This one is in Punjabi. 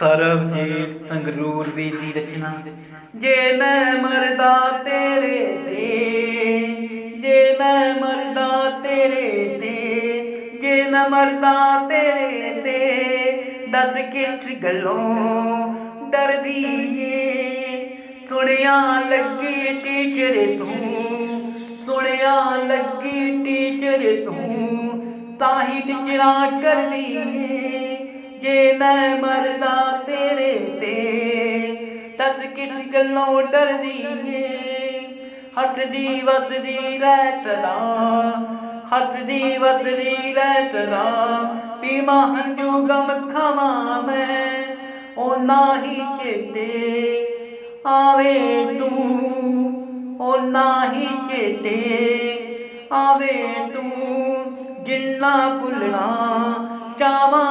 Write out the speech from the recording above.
ਸਰਬਜੀਤ ਸੰਗਰੂਰ ਦੀ ਦੀ। ਰਚਨਾ ਜੇ ਮੈਂ ਮਰਦਾ ਤੇਰੇ ਤੇ, ਜੇ ਮੈਂ ਮਰਦਾ ਤੇਰੇ ਤੇ, ਜੇ ਨਾ ਮਰਦਾ ਤੇਰੇ ਤੇ, ਦੱਸ ਕਿਸ ਗੱਲੋਂ ਡਰਦੀ ਏ ਸੁਣਿਆ ਲੱਗੀ ਟੀਚਰ ਤੂੰ, ਸੁਣਿਆ ਲੱਗੀ ਟੀਚਰ ਤੂੰ, ਤਾਂ ਹੀ ਟੀਚਰਾਂ ਕਰਦੀ ਏ ਜੇ ਮੈਂ ਮਰਦਾ ਤੇਰੇ ਤੇ, ਤਦ ਕਿਸ ਗੱਲੋਂ ਡਰਦੀ ਏ? ਹੱਸਦੀ ਵਸਦੀ ਰਹਿ ਸਦਾ ਹੱਸਦੀ ਵਸਦੀ ਰਹਿ ਸਦਾ ਪੀਮਾ ਹੰਝੂ ਗਮ ਖਾਵਾਂ ਮੈਂ ਉਹ ਨਾਹੀ ਚੇਤੇ ਆਵੇ ਤੂੰ ਉਹ ਨਾਹੀ ਚੇਤੇ ਆਵੇ ਤੂੰ, ਜਿੰਨਾ ਭੁੱਲਣਾ ਚਾਵਾਂ